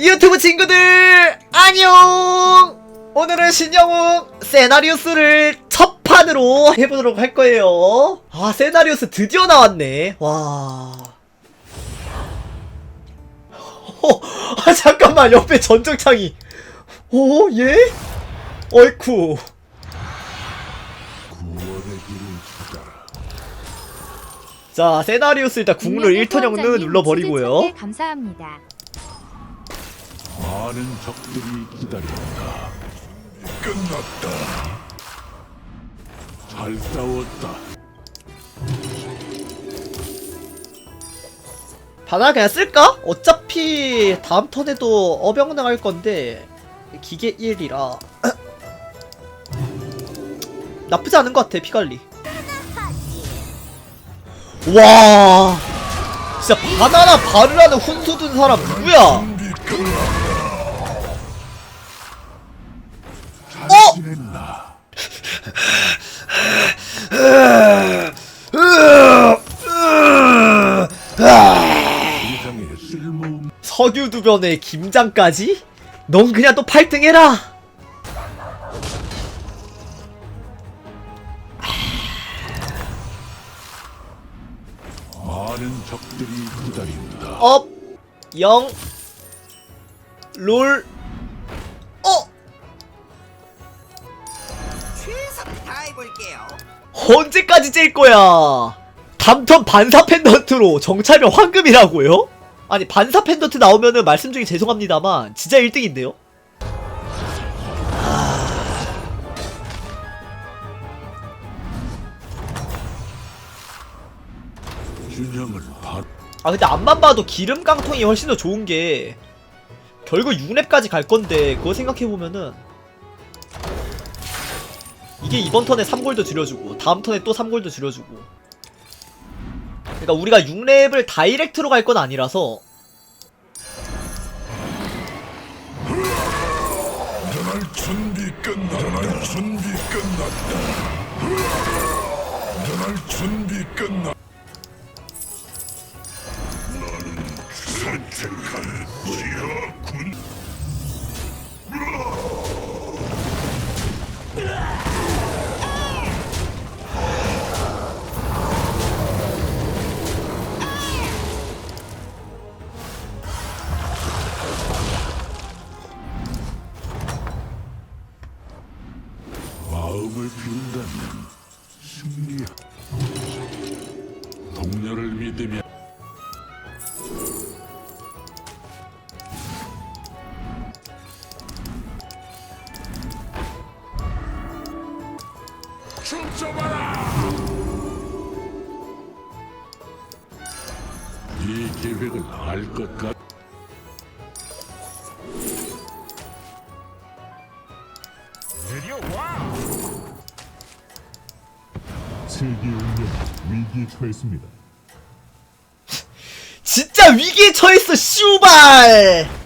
유튜브 친구들 안녕! 오늘은 신영웅 세나리우스를 첫 판으로 해보도록 할 거예요. 아 세나리우스 드디어 나왔네. 와. 어, 아 잠깐만 옆에 전정창이. 오 예? 어이쿠. 자 세나리우스 일단 국룰 1턴 영능 눌러버리고요. 감사합니다. 많은 적들이 기다린다. 끝났다. 잘 싸웠다. 바나 그냥 쓸까? 어차피 다음 턴에도 어병능 할 건데 기계 1이라 나쁘지 않은 것 같아 피갈리 와 진짜 바나나 바르라는 훈수 둔 사람 누구야 어? 지냈나? 세상에 쓸모없는 석유두변에 김장까지? 넌 그냥 또 8등 해라 많은 적들이 기다린다. 업, 영, 롤, 어! 최선을 다해볼게요. 언제까지 찔 거야? 담턴 반사 펜던트로 정찰병 황금이라고요? 아니 반사 펜던트 나오면은 말씀 중에 죄송합니다만 진짜 1등인데요? 균형을 바아 근데 앞만 봐도 기름 깡통이 훨씬 더 좋은 게 결국 6렙까지 갈 건데 그거 생각해보면은 이게 이번 턴에 3골도 줄여주고 다음 턴에 또 3골도 줄여주고 그러니까 우리가 6렙을 다이렉트로 갈 건 아니라서 날 준비 끝났다. 날 준비 끝났다. 날 준비 끝났다. 나는 선택한 지하 춤춰봐라. 이 계획을 알것 같. 세계 운명 위기에 처했습니다. 진짜 위기에 처했어 슈발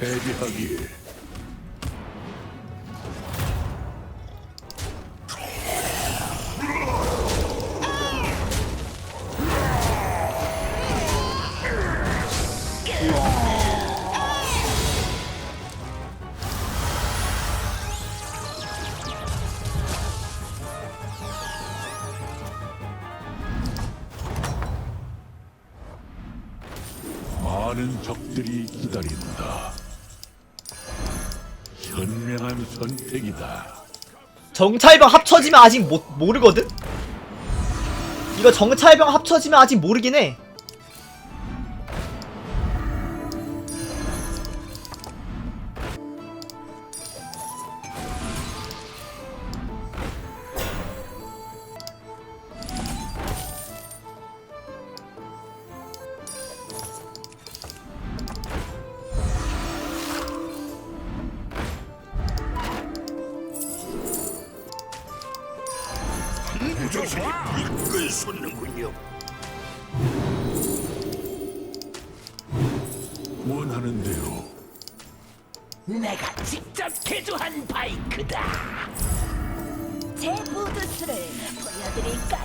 대비하기에 많은 적들이 기다린다. 현명한 선택이다. 정찰병 합쳐지면 아직 못, 모르거든? 이거 정찰병 합쳐지면 아직 모르긴 해 교신이 물끈 솟는군요. 원하는 대로 내가 직접 개조한 바이크다. 제 보드스를 보여드릴까?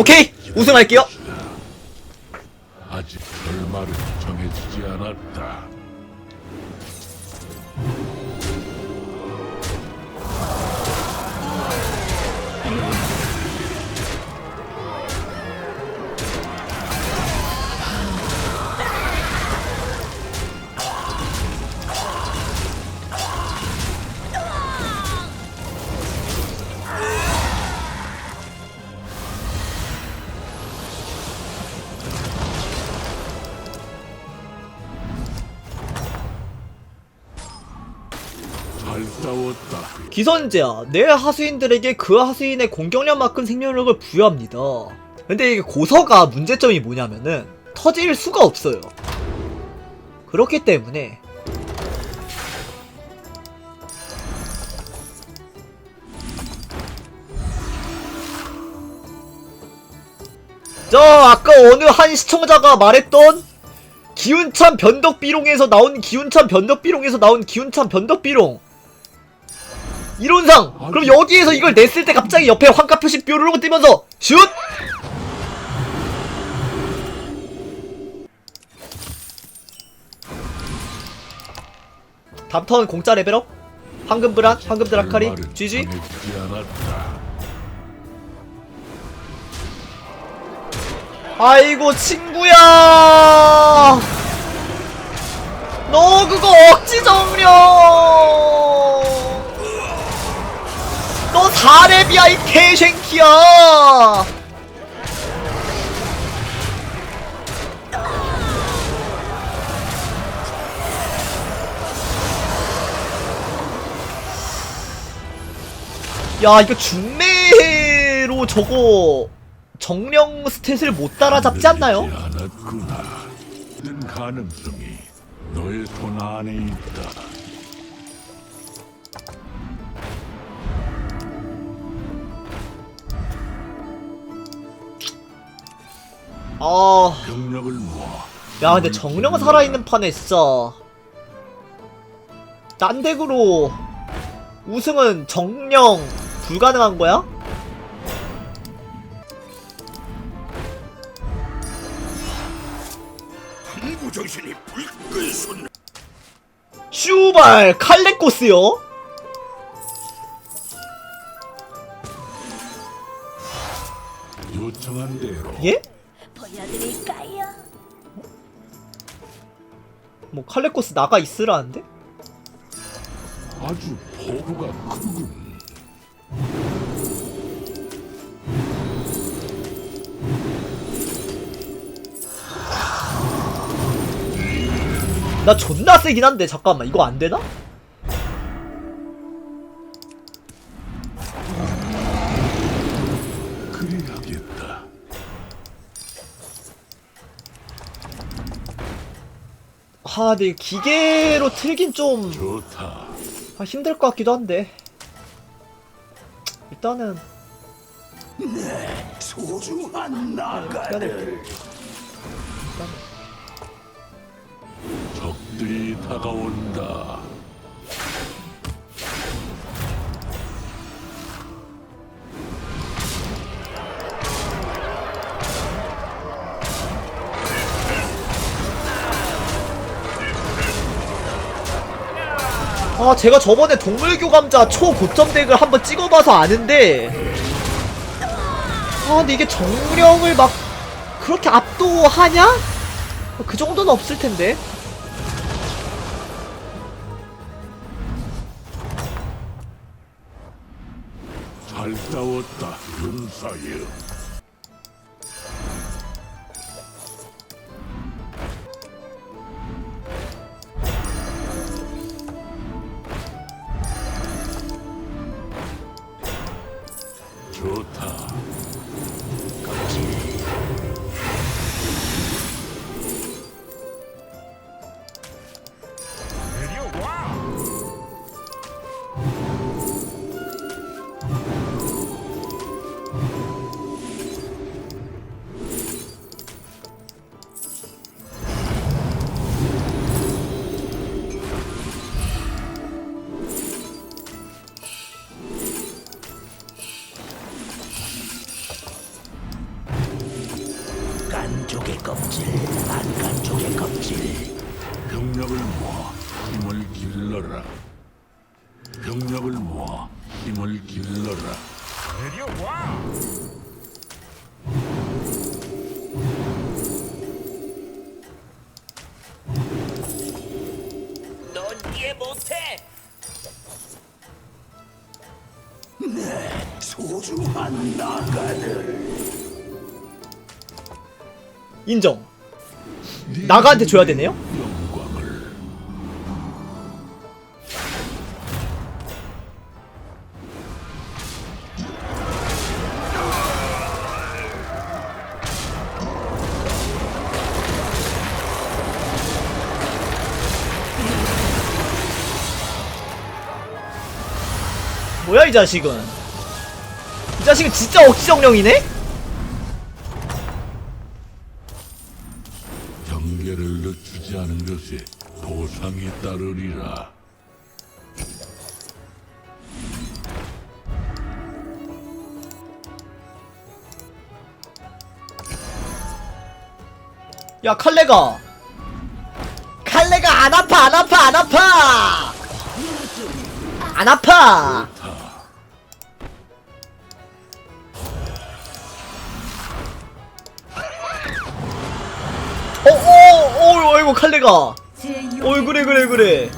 오케이 우승할게요 아직 결말은 정해지지 않았다. 기선제야. 내 하수인들에게 그 하수인의 공격력만큼 생명력을 부여합니다. 근데 이게 고서가 문제점이 뭐냐면은 터질 수가 없어요. 그렇기 때문에 자 아까 어느 한 시청자가 말했던 기운찬 변덕비룡에서 나온 기운찬 변덕비룡에서 나온 기운찬 변덕비룡 이론상! 그럼 여기에서 이걸 냈을 때 갑자기 옆에 환가 표시 뾰루로 뜨면서 슛! 다음 턴 공짜 레벨업? 황금 브란 황금 드라카리 GG. 아이고 친구야! 너 그거 억지 정령 너 4렙이야 이 개생키야 야 이거 중매로 저거 정령 스탯을 못 따라잡지 않나요? 가능성이 너의 손 안에 있다. 아, 병력을 모아. 야 근데 정령 살아있는 판에 진짜 딴 덱으로 우승은 정령 불가능한 거야? 정신이 불끈 솟는 슈발 칼레코스요? 드릴까요? 뭐 칼레코스 나가 있으라는데? 아주 포부가 크군. 나 존나 세긴 한데 잠깐만 이거 안 되나? 아 근데 기계로 틀긴 좀 좋다. 아, 힘들 것 같기도 한데 일단은 소중한 해야될 적들이 다가온다. 아 제가 저번에 동물교감자 초고점 덱을 한번 찍어봐서 아는데 아 근데 이게 정령을 막 그렇게 압도하냐? 그 정도는 없을 텐데 잘 싸웠다, 용사여. 이해 못해. 소중한 나가들. 인정. 나가한테 줘야 되네요? 뭐야 이 자식은? 이 자식은 진짜 억지정령이네? 경계를 늦추지 않은 것이 보상에 따르리라. 야 칼레가 칼레가 안 아파 안 아파 안 아파 안 아파 어 어어 어이구 칼레가. 제 어이 그래 그래 그래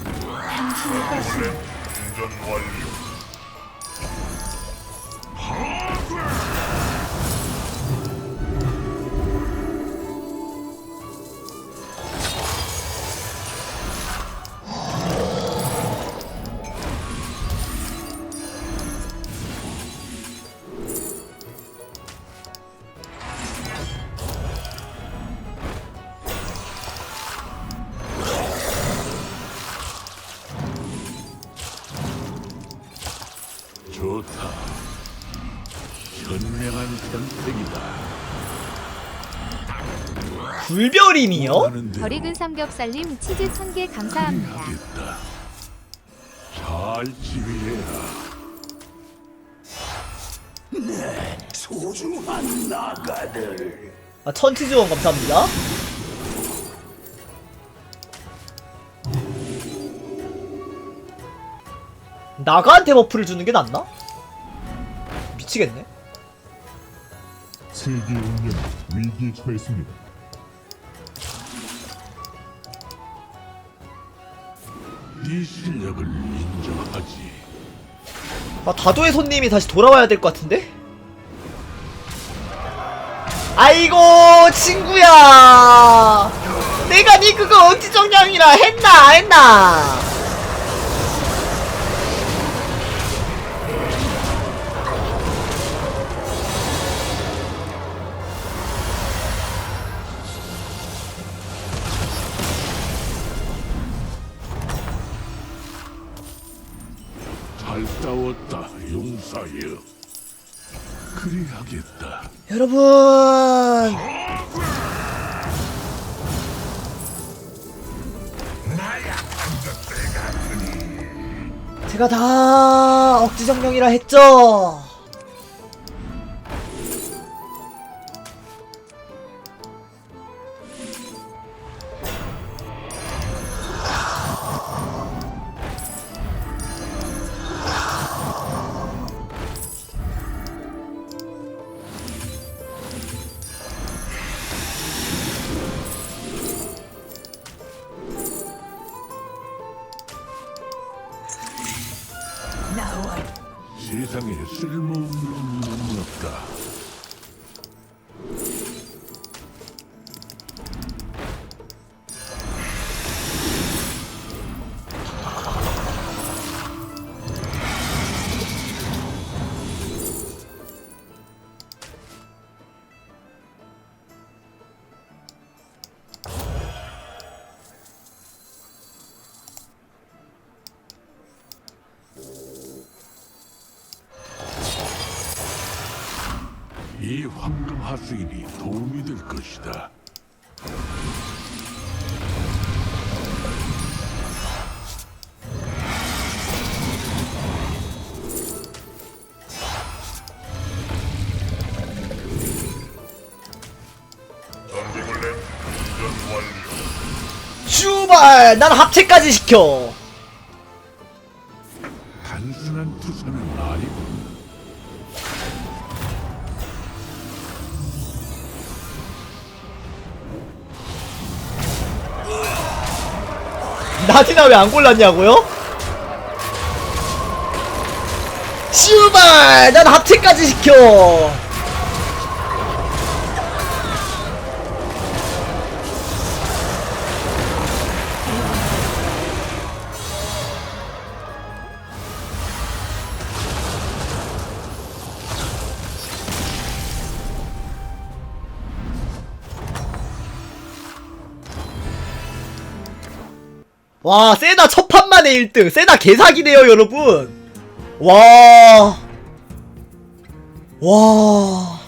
불별임이요? 하는 대로 별익은 삼겹살님 치즈 1000개 감사합니다. 하겠다. 잘 지휘해라. 소중한 나가들. 아 천치즈원 감사합니다 나가한테 버프를 주는 게 낫나? 미치겠네 세계 운명 위기에 처했습니다. 네 실력을 인정하지. 아, 다도의 손님이 다시 돌아와야 될 것 같은데? 아이고, 친구야! 내가 니 그거 억지정량이라 했나, 안 했나? 용사여. 그리하겠다. 여러분! 제가 다 억지정령이라 했죠? 세상에 이 황금 하수인이 도움이 될 것이다. 슈발! 난 합체까지 시켜! 투사는 나디나 왜 안 골랐냐고요? 슈발! 난 하트까지 시켜! 와, 세나 첫 판만에 1등. 세나 개사기네요, 여러분. 와. 와.